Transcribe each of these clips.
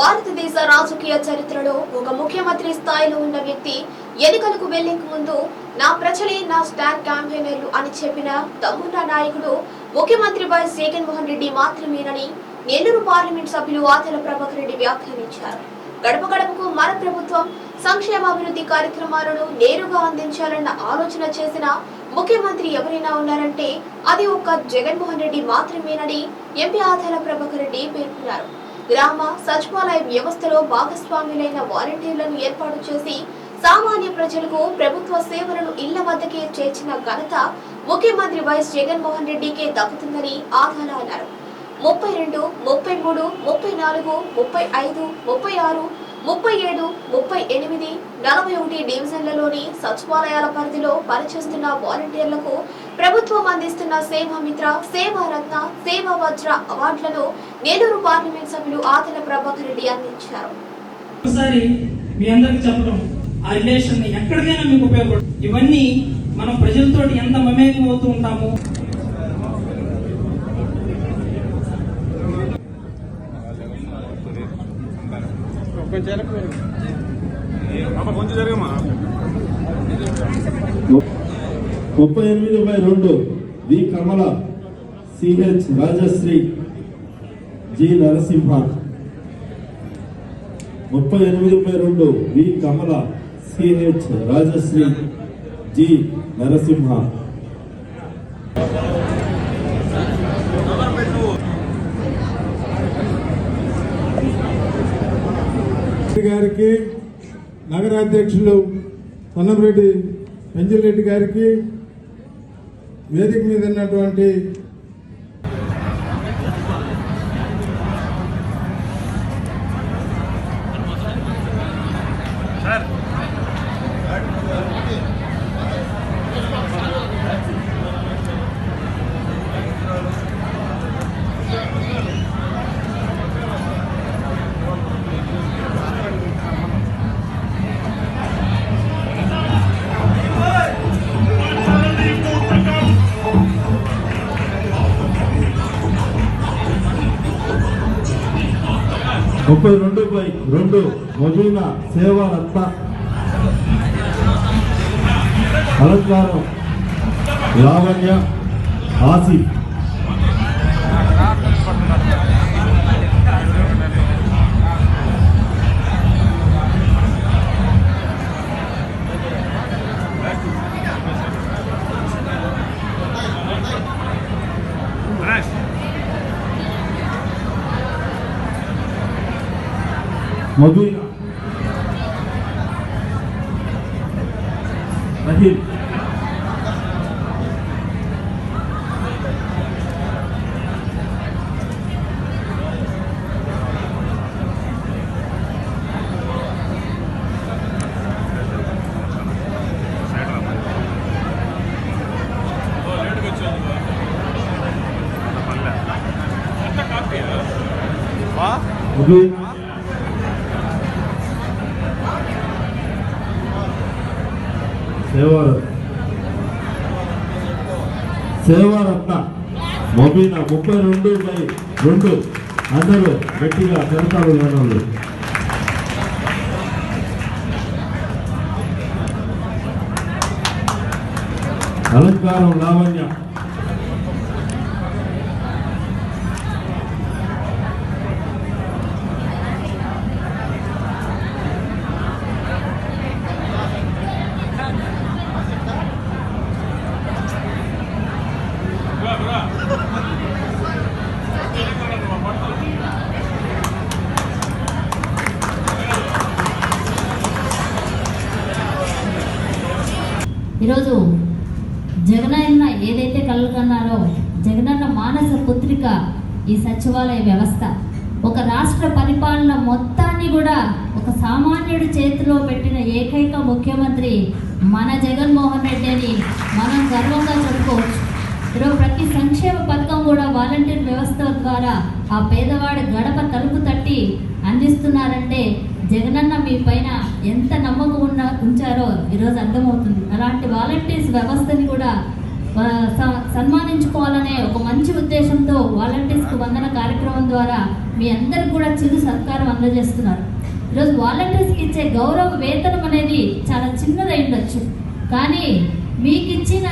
భారతదేశ రాజకీయ చరిత్రలో ఒక ముఖ్యమంత్రి స్థాయిలో ఉన్న వ్యక్తి ఎన్నికలకు వెళ్ళేక ముందు నా ప్రజలే నా స్టార్ క్యాంపెయినర్లు అని చెప్పిన దమ్మున్న నాయకుడు ముఖ్యమంత్రి వైఎస్ జగన్మోహన్ రెడ్డి మాత్రమేనని నెల్లూరు పార్లమెంట్ సభ్యులు ఆతల ప్రభాకర్ రెడ్డి వ్యాఖ్యానించారు. గడప గడపకు మన ప్రభుత్వం సంక్షేమాభివృద్ధి కార్యక్రమాలను నేరుగా అందించాలన్న ఆలోచన చేసిన ముఖ్యమంత్రి ఎవరైనా ఉన్నారంటే అది ఒక్క జగన్మోహన్ రెడ్డి మాత్రమేనని ఎంపీ ఆధార ప్రభాకర్ రెడ్డి పేర్కొన్నారు. గ్రామ సచివాలయ వ్యవస్థలో భాగస్వాములైన వాలంటీర్లను ఏర్పాటు చేసి సామాన్య ప్రజలకు ప్రభుత్వ సేవలను ఇళ్ళ వద్దకే చేర్చిన ఘనత ముఖ్యమంత్రి వైఎస్ జగన్మోహన్ రెడ్డికే దక్కుతుందని ఆధార అన్నారు. ముప్పై రెండు ముప్పై మూడు ముప్పై నాలుగు ముప్పై ఐదు ముప్పై ఆరు ముప్పై ఏడు ముప్పై ఎనిమిది నలభై ఒకటి డివిజన్లలోని సచివాలయాల పరిధిలో పనిచేస్తున్న వాలంటీర్లకు ప్రభుత్వం అందిస్తున్న సేవామిత్ర సేవారత్న సేవా వజ్ర అవార్డులను నెల్లూరు పార్లమెంట్ సభ్యులు ఆతల ప్రభాకర్ రెడ్డి అందించారు. ఒకసారి మీ అందరికి చెప్పడం ఆ రిలేషన్ ఎక్కడికైనా మీకు ఉపయోగపడు ఇవన్నీ మనం ప్రజలతోటి ఎంత మమేకం అవుతూ ఉంటాము. కొంచెం జరగమ్మా. ముప్పై ఎనిమిది బై రెండు V Kamala CH Rajashree G Narasimha. ముప్పై ఎనిమిది బై రెండు V Kamala CH Rajashree G Narasimha. Reddy గారికి నగరాధ్యక్షులు పొన్నంరెడ్డి పెంజిరెడ్డి గారికి వేదిక మీద ఉన్నటువంటి ముప్పై రెండు బై రెండు మబీనా సేవా రత్న అలంకారం లావణ్య ఆసి. મજૂરી. નથી ముప్పై రెండు బై రెండు. అందరూ గట్టిగా పెడతారు జనాలు అలంకారం లావణ్య. ఈరోజు జగనన్న ఏదైతే కలలు కన్నారో జగనన్న మానస పుత్రిక ఈ సచివాలయ వ్యవస్థ. ఒక రాష్ట్ర పరిపాలన మొత్తాన్ని కూడా ఒక సామాన్యుడి చేతిలో పెట్టిన ఏకైక ముఖ్యమంత్రి మన జగన్మోహన్ రెడ్డి అని మనం గర్వంగా చెప్పుకోవచ్చు. ఈరోజు ప్రతి సంక్షేమ పథకం కూడా వాలంటీర్ వ్యవస్థ ద్వారా ఆ పేదవాడి గడప తలుపు తట్టి అందిస్తున్నారంటే జగనన్న మీ పైన ఎంత నమ్మకం ఉన్న ఉంచారో ఈరోజు అర్థమవుతుంది. అలాంటి వాలంటీర్స్ వ్యవస్థని కూడా స- సన్మానించుకోవాలనే ఒక మంచి ఉద్దేశంతో వాలంటీర్స్కి వందన కార్యక్రమం ద్వారా మీ అందరికి కూడా చిరు సత్కారం అందజేస్తున్నారు. ఈరోజు వాలంటీర్స్కి ఇచ్చే గౌరవ వేతనం అనేది చాలా చిన్నదై ఉండొచ్చు. కానీ మీకు ఇచ్చిన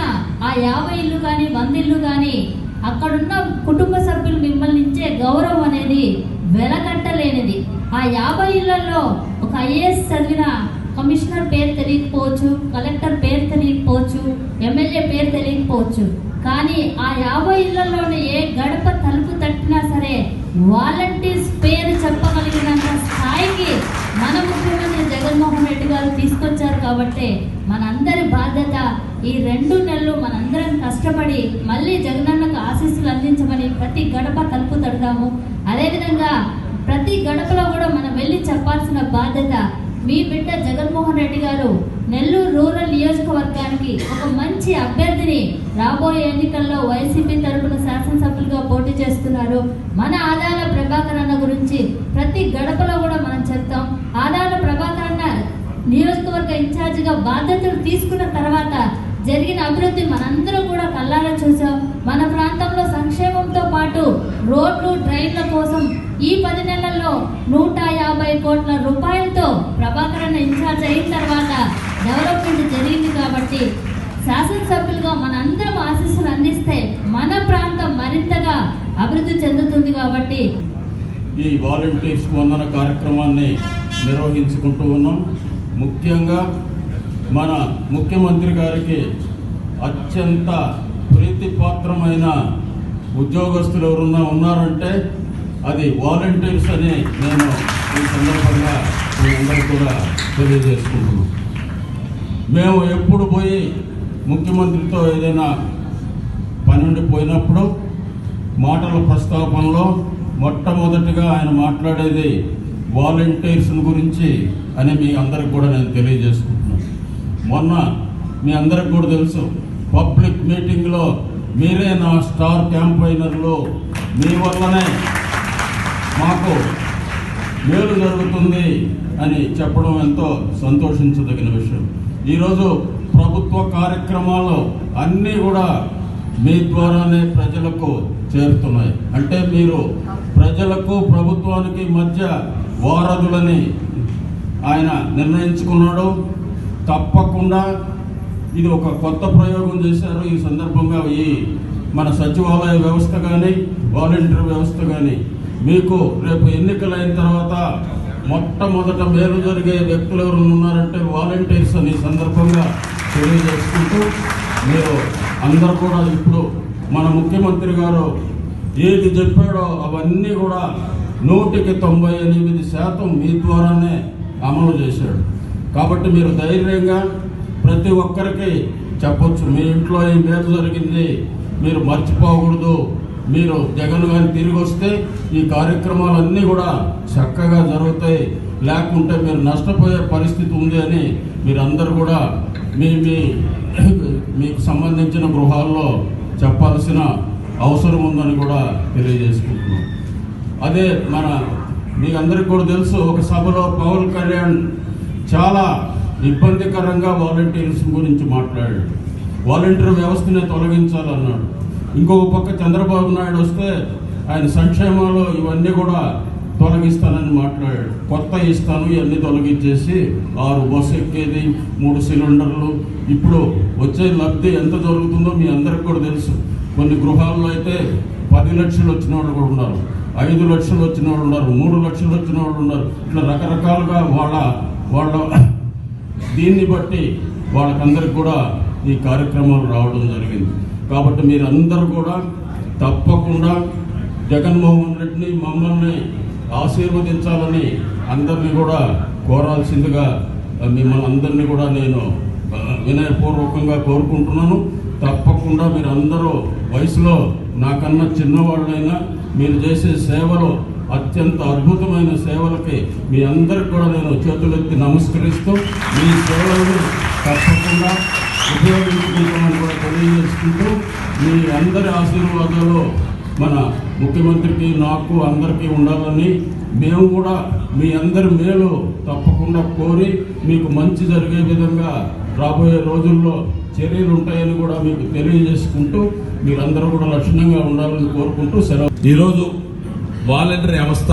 ఆ యాభై ఇల్లు కానీ వంద ఇల్లు కానీ అక్కడున్న కుటుంబ సభ్యులు మిమ్మల్ని ఇచ్చే గౌరవం అనేది వెలకట్టలేనిది. ఆ యాభై ఇళ్ళలో ఒక ఐఏఎస్ చదివిన కమిషనర్ పేరు తెలియకపోవచ్చు కలెక్టర్ పేరు తెలియకపోవచ్చు ఎమ్మెల్యే పేరు తెలియకపోవచ్చు. కానీ ఆ యాభై ఇళ్ళలోనే ఏ గడప తలుపు తట్టినా సరే వాలంటీర్స్ పేరు చెప్పగలిగినంత స్థాయికి మన ముఖ్యమంత్రి జగన్మోహన్ రెడ్డి గారు తీసుకొచ్చారు కాబట్టి మనందరి బాధ్యత ఈ రెండు నెలలు మనందరం కష్టపడి మళ్ళీ జగనన్నకు ఆశీస్సులు అందించమని ప్రతి గడప తలుపు తడదాము. అదేవిధంగా ప్రతి గడపలో కూడా మనం వెళ్ళి చెప్పాల్సిన బాధ్యత మీ బిడ్డ జగన్మోహన్ రెడ్డి గారు నెల్లూరు రూరల్ నియోజకవర్గానికి ఒక మంచి అభ్యర్థిని రాబోయే ఎన్నికల్లో వైసీపీ తరపున శాసనసభ్యులుగా పోటీ చేస్తున్నారు. మన ఆదాల ప్రభాకర్ అన్న గురించి ప్రతి గడపలో కూడా మనం చెప్తాం. ఆదాల ప్రభాకర్ అన్న నియోజకవర్గ ఇన్ఛార్జిగా బాధ్యతలు తీసుకున్న తర్వాత జరిగిన అభివృద్ధి మనందరం కూడా కళ్ళారా చూసాం. మన ప్రాంతంలో సంక్షేమంతో పాటు రోడ్లు డ్రైన్ల కోసం ఈ పది నెలల్లో నూట యాభై కోట్ల రూపాయలతో ప్రభాకర్ ఇన్ఛార్జ్ అయిన తర్వాత డెవలప్మెంట్ జరిగింది కాబట్టి శాసనసభ్యులుగా మనందరం ఆశీస్సులు అందిస్తే మన ప్రాంతం మరింతగా అభివృద్ధి చెందుతుంది కాబట్టి ఈ వాలంటీర్స్ వందన కార్యక్రమాన్ని నిర్వహించుకుంటూ ఉన్నాం. ముఖ్యంగా మన ముఖ్యమంత్రి గారికి అత్యంత ప్రీతిపాత్రమైన ఉద్యోగస్తులు ఎవరున్నా ఉన్నారంటే అది వాలంటీర్స్ అని నేను ఈ సందర్భంగా మీ అందరికీ కూడా తెలియజేసుకుంటున్నాను. మేము ఎప్పుడు పోయి ముఖ్యమంత్రితో ఏదైనా పని పోయినప్పుడు మాటల ప్రస్తాపనలో మొట్టమొదటిగా ఆయన మాట్లాడేది వాలంటీర్స్ గురించి అని మీ అందరికి కూడా నేను తెలియజేసుకుంటున్నాను. మొన్న మీ అందరికి కూడా తెలుసు పబ్లిక్ మీటింగ్లో మీరే నా స్టార్ క్యాంపైనర్లు మీ వల్లనే మాకు మేలు జరుగుతుంది అని చెప్పడం ఎంతో సంతోషించదగిన విషయం. ఈరోజు ప్రభుత్వ కార్యక్రమాలు అన్నీ కూడా మీ ద్వారానే ప్రజలకు చేరుతున్నాయి. అంటే మీరు ప్రజలకు ప్రభుత్వానికి మధ్య వారధులని ఆయన నిర్ణయించుకున్నాడు. తప్పకుండా ఇది ఒక కొత్త ప్రయోగం చేశారు. ఈ సందర్భంగా ఈ మన సచివాలయ వ్యవస్థ కానీ వాలంటీర్ వ్యవస్థ కానీ మీకు రేపు ఎన్నికలైన తర్వాత మొట్టమొదట మేలు జరిగే వ్యక్తులు ఎవరు ఉన్నారంటే వాలంటీర్స్ అని సందర్భంగా తెలియజేసుకుంటూ మీరు అందరు కూడా ఇప్పుడు మన ముఖ్యమంత్రి గారు ఏది చెప్పాడో అవన్నీ కూడా నూటికి తొంభై ఎనిమిది శాతం మీ ద్వారానే అమలు చేశాడు. కాబట్టి మీరు ధైర్యంగా ప్రతి ఒక్కరికి చెప్పొచ్చు మీ ఇంట్లో ఈ మేలు జరిగింది మీరు మర్చిపోకూడదు మీరు జగన్ గారిని తిరిగి వస్తే ఈ కార్యక్రమాలన్నీ కూడా చక్కగా జరుగుతాయి. లేకుంటే మీరు నష్టపోయే పరిస్థితి ఉంది అని మీరందరూ కూడా మీ మీ మీకు సంబంధించిన గృహాల్లో చెప్పాల్సిన అవసరం ఉందని కూడా తెలియజేసుకుంటున్నాం. అదే మన మీకు అందరికీ కూడా తెలుసు ఒక సభలో పవన్ కళ్యాణ్ చాలా ఇబ్బందికరంగా వాలంటీర్స్ గురించి మాట్లాడాడు. వాలంటీర్ వ్యవస్థనే తొలగించాలన్నాడు. ఇంకొక పక్క చంద్రబాబు నాయుడు వస్తే ఆయన సంక్షేమాలు ఇవన్నీ కూడా తొలగిస్తానని మాట్లాడాడు. కొత్త ఇస్తాను ఇవన్నీ తొలగించేసి ఆరు బస్సు ఎక్కేది మూడు సిలిండర్లు. ఇప్పుడు వచ్చే లబ్ధి ఎంత జరుగుతుందో మీ అందరికి కూడా తెలుసు. కొన్ని గృహాల్లో అయితే పది లక్షలు వచ్చిన వాళ్ళు కూడా ఉన్నారు ఐదు లక్షలు వచ్చిన వాళ్ళు ఉన్నారు మూడు లక్షలు వచ్చిన వాళ్ళు ఉన్నారు. ఇట్లా రకరకాలుగా వాళ్ళ వాళ్ళ దీన్ని బట్టి వాళ్ళకందరికి కూడా ఈ కార్యక్రమాలు రావడం జరిగింది. కాబట్టి మీరందరూ కూడా తప్పకుండా జగన్మోహన్ రెడ్డిని మమ్మల్ని ఆశీర్వదించాలని అందరినీ కూడా కోరాల్సిందిగా మిమ్మల్ని అందరినీ కూడా నేను వినయపూర్వకంగా కోరుకుంటున్నాను. తప్పకుండా మీరు అందరూ వయసులో నాకన్నా చిన్నవాళ్ళైనా మీరు చేసే సేవలు అత్యంత అద్భుతమైన సేవలకి మీ అందరికి కూడా నేను చేతులెత్తి నమస్కరిస్తూ మీ సేవలను తప్పకుండా ఉపయోగించుకుంటామని కూడా తెలియజేసుకుంటూ మీ అందరి ఆశీర్వాదాలు మన ముఖ్యమంత్రికి నాకు అందరికీ ఉండాలని మేము కూడా మీ అందరి మేలు తప్పకుండా కోరి మీకు మంచి జరిగే విధంగా రాబోయే రోజుల్లో చర్యలు ఉంటాయని కూడా మీకు తెలియజేసుకుంటూ మీరందరూ కూడా లక్షణంగా ఉండాలని కోరుకుంటూ సెలవు. ఈరోజు వాలంటరీ వ్యవస్థ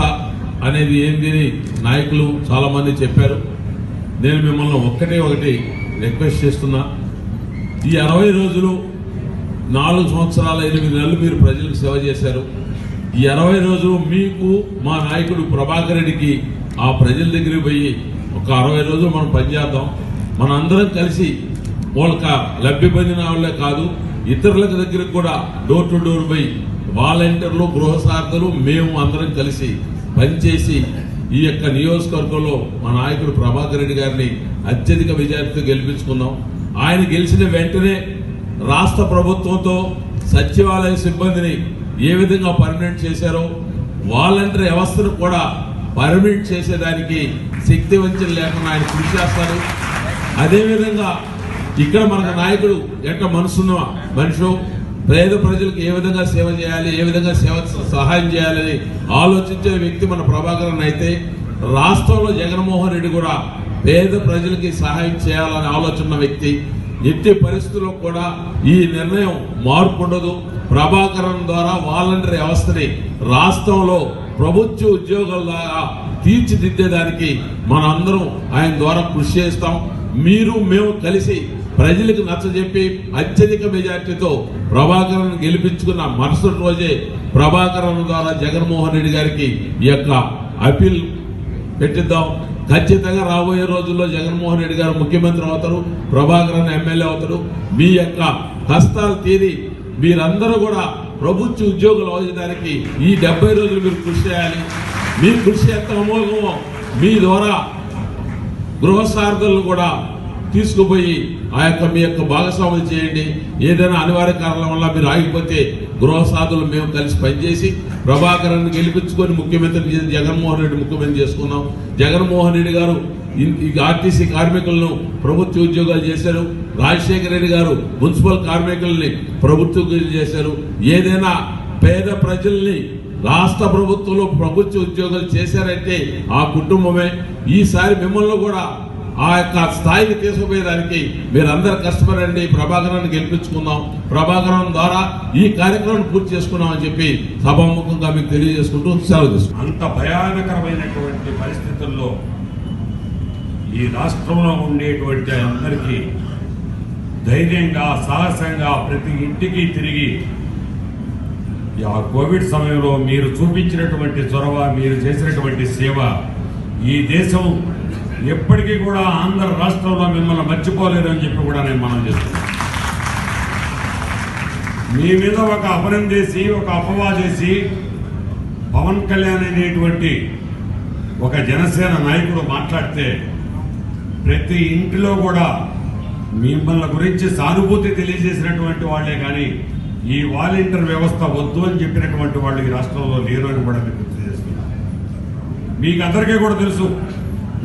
అనేది ఏంది అని నాయకులు చాలామంది చెప్పారు. నేను మిమ్మల్ని ఒక్కటే ఒకటి రిక్వెస్ట్ చేస్తున్నా. ఈ అరవై రోజులు నాలుగు సంవత్సరాల ఎనిమిది నెలలు మీరు ప్రజలకు సేవ చేశారు. ఈ అరవై రోజులు మీకు మా నాయకుడు ప్రభాకర్ రెడ్డికి ఆ ప్రజల దగ్గరికి పోయి ఒక అరవై రోజులు మనం పనిచేద్దాం మన అందరం కలిసి వాళ్ళకి లబ్ధి పొందిన వాళ్ళే కాదు ఇతరుల దగ్గరికి కూడా డోర్ టు డోర్ పోయి వాలంటీర్లు గృహసార్థులు మేము అందరం కలిసి పనిచేసి ఈ యొక్క నియోజకవర్గంలో మా నాయకుడు ప్రభాకర్ రెడ్డి గారిని అత్యధిక విజయార్థితో గెలిపించుకున్నాం. ఆయన గెలిచిన వెంటనే రాష్ట్ర ప్రభుత్వంతో సచివాలయ సిబ్బందిని ఏ విధంగా పర్మనెంట్ చేశారో వాలంటీర్ వ్యవస్థను కూడా పర్మనెంట్ చేసేదానికి శక్తివంచన లేకుండా ఆయన కృషి చేస్తారు. అదేవిధంగా ఇక్కడ మనకు నాయకుడు ఎట్ట మనసున్న మనిషి పేద ప్రజలకు ఏ విధంగా సేవ చేయాలి ఏ విధంగా సేవ సహాయం చేయాలని ఆలోచించే వ్యక్తి మన ప్రభాకరన్ అయితే రాష్ట్రంలో జగన్మోహన్ రెడ్డి కూడా పేద ప్రజలకి సహాయం చేయాలని ఆలోచన వ్యక్తి ఎట్టి పరిస్థితుల్లో కూడా ఈ నిర్ణయం మార్పు ఉండదు ప్రభాకరన్ ద్వారా వాలంటరీ వ్యవస్థని రాష్ట్రంలో ప్రభుత్వ ఉద్యోగాల ద్వారా తీర్చిదిద్దేదానికి మనందరం ఆయన ద్వారా కృషి చేస్తాం. మీరు మేము కలిసి ప్రజలకు నచ్చజెప్పి అత్యధిక మెజార్టీతో ప్రభాకరన్ గెలిపించుకున్న మరుసటి రోజే ప్రభాకరన్ ద్వారా జగన్మోహన్ రెడ్డి గారికి ఈ యొక్క అపీల్ పెట్టిద్దాం. ఖచ్చితంగా రాబోయే రోజుల్లో జగన్మోహన్ రెడ్డి గారు ముఖ్యమంత్రి అవుతారు ప్రభాకరన్ ఎమ్మెల్యే అవుతారు. మీ యొక్క కష్టాలు తీరి మీరందరూ కూడా ప్రభుత్వ ఉద్యోగులు అవ్వడానికి ఈ డెబ్బై రోజులు మీరు కృషి చేయాలి. మీ కృషి ఎంత అమోఘమో మీ ద్వారా గృహసార్థులను కూడా తీసుకుపోయి ఆ యొక్క మీ యొక్క భాగస్వాములు చేయండి. ఏదైనా అనివార్య కారణం వల్ల మీరు ఆగిపోతే గృహసాధులు మేము కలిసి పనిచేసి ప్రభాకరాన్ని గెలిపించుకొని ముఖ్యమంత్రి జగన్మోహన్ రెడ్డి ముఖ్యమంత్రి చేసుకున్నాం. జగన్మోహన్ రెడ్డి గారు ఈ ఆర్టీసీ కార్మికులను ప్రభుత్వ ఉద్యోగాలు చేశారు. రాజశేఖర రెడ్డి గారు మున్సిపల్ కార్మికుల్ని ప్రభుత్వ ఉద్యోగాలు చేశారు. ఏదైనా పేద ప్రజల్ని రాష్ట్ర ప్రభుత్వంలో ప్రభుత్వ ఉద్యోగాలు చేశారంటే ఆ కుటుంబమే. ఈసారి మిమ్మల్ని కూడా ఆ యొక్క స్థాయికి తీసుకుపోయేదానికి మీరందరూ కష్టపడండి ప్రభాకరాన్ని గెలిపించుకుందాం. ప్రభాకరం ద్వారా ఈ కార్యక్రమం పూర్తి చేసుకున్నాం అని చెప్పి సభాముఖంగా మీకు తెలియజేసుకుంటూ సెలవు తీసుకున్నాం అంత భయానకరమైనటువంటి పరిస్థితుల్లో ఈ రాష్ట్రంలో ఉండేటువంటి అందరికీ ధైర్యంగా సాహసంగా ప్రతి ఇంటికి తిరిగి ఆ కోవిడ్ సమయంలో మీరు చూపించినటువంటి చొరవ మీరు చేసినటువంటి సేవ ఈ దేశం ఎప్పటికీ కూడా ఆంధ్ర రాష్ట్రంలో మిమ్మల్ని మర్చిపోలేదు అని చెప్పి కూడా నేను మనం చేస్తున్నాను. మీ మీద ఒక అపనందేసి ఒక అపవాదేసి పవన్ కళ్యాణ్ అనేటువంటి ఒక జనసేన నాయకుడు మాట్లాడితే ప్రతి ఇంటిలో కూడా మిమ్మల్ని గురించి సానుభూతి తెలియజేసినటువంటి వాళ్ళే కానీ ఈ వాలంటీర్ వ్యవస్థ వద్దు అని చెప్పినటువంటి వాళ్ళు ఈ రాష్ట్రంలో లేరు అని కూడా మీకు మీకు అందరికీ కూడా తెలుసు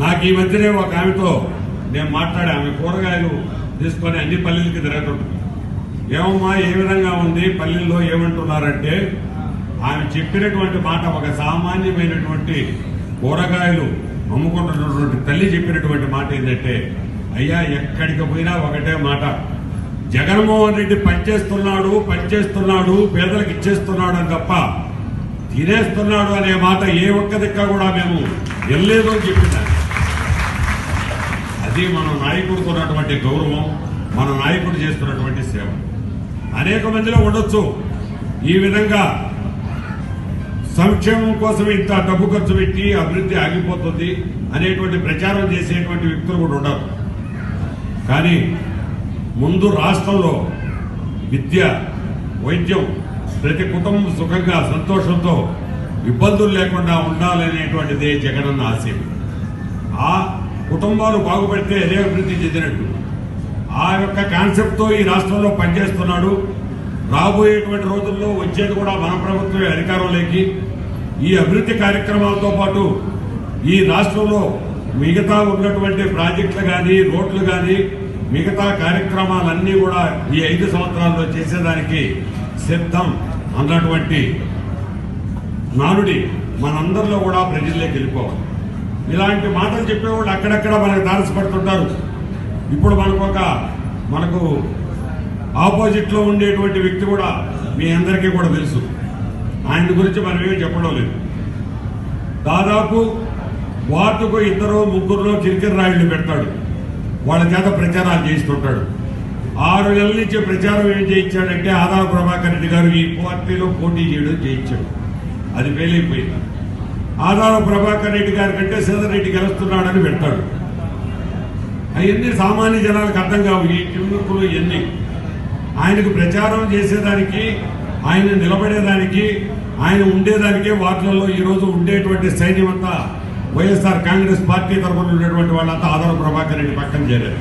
నాకు ఈ మధ్యనే ఒక ఆమెతో నేను మాట్లాడే ఆమె కూరగాయలు తీసుకొని అన్ని పల్లెలకి తిరగతుంటుంది ఏమమ్మా ఏ విధంగా ఉంది? పల్లెల్లో ఏమంటున్నారంటే ఆమె చెప్పినటువంటి మాట ఒక సామాన్యమైనటువంటి కూరగాయలు అమ్ముకుంటున్నటువంటి తల్లి చెప్పినటువంటి మాట ఏంటంటే అయ్యా ఎక్కడికి పోయినా ఒకటే మాట. జగన్మోహన్ రెడ్డి పనిచేస్తున్నాడు పనిచేస్తున్నాడు పేదలకు ఇచ్చేస్తున్నాడు అని తప్ప తినేస్తున్నాడు అనే మాట ఏ ఒక్క దిక్క కూడా మేము వెళ్ళలేదు అని చెప్పింది అది మన నాయకుడికి ఉన్నటువంటి గౌరవం మన నాయకుడు చేస్తున్నటువంటి సేవ. అనేక మందిలో ఉండొచ్చు. ఈ విధంగా సంక్షేమం కోసం ఇంత డబ్బు ఖర్చు పెట్టి అభివృద్ధి ఆగిపోతుంది అనేటువంటి ప్రచారం చేసేటువంటి వ్యక్తులు కూడా ఉండరు. కానీ ముందు రాష్ట్రంలో విద్య వైద్యం ప్రతి కుటుంబం సుఖంగా సంతోషంతో ఇబ్బందులు లేకుండా ఉండాలనేటువంటిదే జగనన్న ఆశయం. ఆ కుటుంబాలు బాగుపడితే అదే అభివృద్ధి చెందినట్టు. ఆ యొక్క కాన్సెప్ట్తో ఈ రాష్ట్రంలో పనిచేస్తున్నాడు. రాబోయేటువంటి రోజుల్లో వచ్చేది కూడా మన ప్రభుత్వమే అధికారంలోకి. ఈ అభివృద్ధి కార్యక్రమాలతో పాటు ఈ రాష్ట్రంలో మిగతా ఉన్నటువంటి ప్రాజెక్టులు కానీ రోడ్లు కానీ మిగతా కార్యక్రమాలన్నీ కూడా ఈ ఐదు సంవత్సరాల్లో చేసేదానికి సిద్ధం అన్నటువంటి నానుడి మనందరిలో కూడా ప్రజల్లోకి వెళ్ళిపోవాలి. ఇలాంటి మాటలు చెప్పేవాళ్ళు అక్కడక్కడ మనకు తారసపడుతుంటారు ఇప్పుడు మనకు ఒక మనకు ఆపోజిట్లో ఉండేటువంటి వ్యక్తి కూడా మీ అందరికీ కూడా తెలుసు. ఆయన గురించి మనం ఏమీ చెప్పడం లేదు. దాదాపు వార్డుకు ఇద్దరు ముగ్గురులో కిరికిరి రాయుళ్ళు పెడతాడు. వాళ్ళ చేత ప్రచారాలు చేస్తుంటాడు. ఆరు నెలల నుంచి ప్రచారం ఏం చేయించాడంటే ఆదాల ప్రభాకర్ రెడ్డి గారు ఈ పార్టీలో పోటీ చేయడం చేయించాడు. అది ఫెయిల్ ఆదారం ప్రభాకర్ రెడ్డి గారి కంటే సేదర్ రెడ్డి గెలుస్తున్నాడని పెడతాడు అవన్నీ సామాన్య జనాలకు అర్థం కావు. ఈ టిమ్ముకులు ఇవన్నీ. ఆయనకు ప్రచారం చేసేదానికి ఆయన నిలబడేదానికి ఆయన ఉండేదానికే వార్డులలో ఈరోజు ఉండేటువంటి సైన్యం అంతా వైఎస్ఆర్ కాంగ్రెస్ పార్టీ తరఫున ఉన్నటువంటి వాళ్ళంతా ఆధార ప్రభాకర్ రెడ్డి పక్కన చేరారు.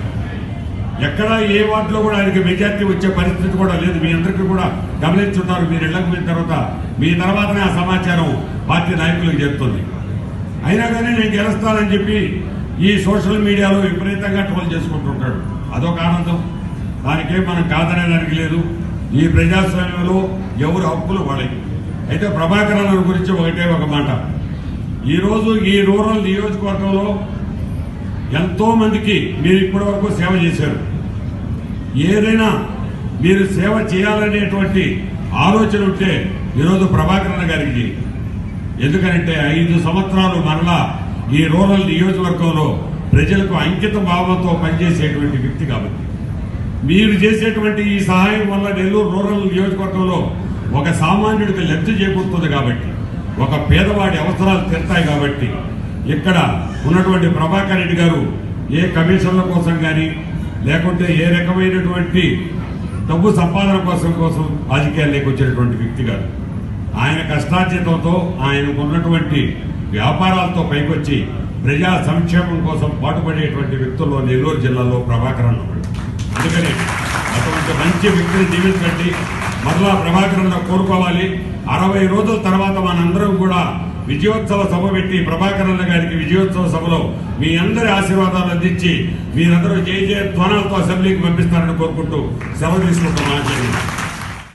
ఎక్కడ ఏ వార్డులో కూడా ఆయనకి మెజార్టీ వచ్చే పరిస్థితి కూడా లేదు. మీ అందరికీ కూడా గమనించుంటారు. మీరు ఇళ్ళకు పోయిన తర్వాత మీ తర్వాతనే ఆ సమాచారం పార్టీ నాయకులకు చెప్తుంది. అయినా కానీ నేను గెలుస్తానని చెప్పి ఈ సోషల్ మీడియాలో విపరీతంగా ట్రోల్ చేసుకుంటుంటాడు. అదొక ఆనందం. దానికేం మనం కాదనేదానికి లేదు. ఈ ప్రజాస్వామ్యంలో ఎవరు హక్కులు వాళ్ళకి అయితే ప్రభాకరణ గురించి ఒకటే ఒక మాట. ఈరోజు ఈ రూరల్ నియోజకవర్గంలో ఎంతో మందికి మీరు ఇప్పటి వరకు సేవ చేశారు. ఏదైనా మీరు సేవ చేయాలనేటువంటి ఆలోచన ఉంటే ఈరోజు ప్రభాకరణ గారికి. ఎందుకంటే ఐదు సంవత్సరాలు మరలా ఈ రూరల్ నియోజకవర్గంలో ప్రజలకు అంకిత భావంతో పనిచేసేటువంటి వ్యక్తి కాబట్టి. మీరు చేసేటువంటి ఈ సహాయం వల్ల నెల్లూరు రూరల్ నియోజకవర్గంలో ఒక సామాన్యుడికి లబ్ధి చేకూరుతుంది కాబట్టి ఒక పేదవాడి అవసరాలు తీరుతాయి కాబట్టి ఇక్కడ ఉన్నటువంటి ప్రభాకర్ రెడ్డి గారు ఏ కమిషన్ల కోసం కానీ లేకుంటే ఏ రకమైనటువంటి డబ్బు సంపాదన కోసం కోసం రాజకీయాల్లోకి వచ్చినటువంటి వ్యక్తి గారు. ఆయన కష్టార్జితంతో ఆయనకు ఉన్నటువంటి వ్యాపారాలతో పైకొచ్చి ప్రజా సంక్షేమం కోసం పాటుపడేటువంటి వ్యక్తుల్లో నెల్లూరు జిల్లాలో ప్రభాకర్ అన్నవాడు అందుకని అటువంటి మంచి వ్యక్తిని జీవించండి మరలా ప్రభాకర్ కోరుకోవాలి. అరవై రోజుల తర్వాత మనందరం కూడా విజయోత్సవ సభ పెట్టి ప్రభాకరన్న గారికి విజయోత్సవ సభలో మీ అందరి ఆశీర్వాదాలు అందించి మీరందరూ జయ జయ ధ్వనాలతో అసెంబ్లీకి పంపిస్తారని కోరుకుంటూ సెలవు తీసుకుంటున్నాను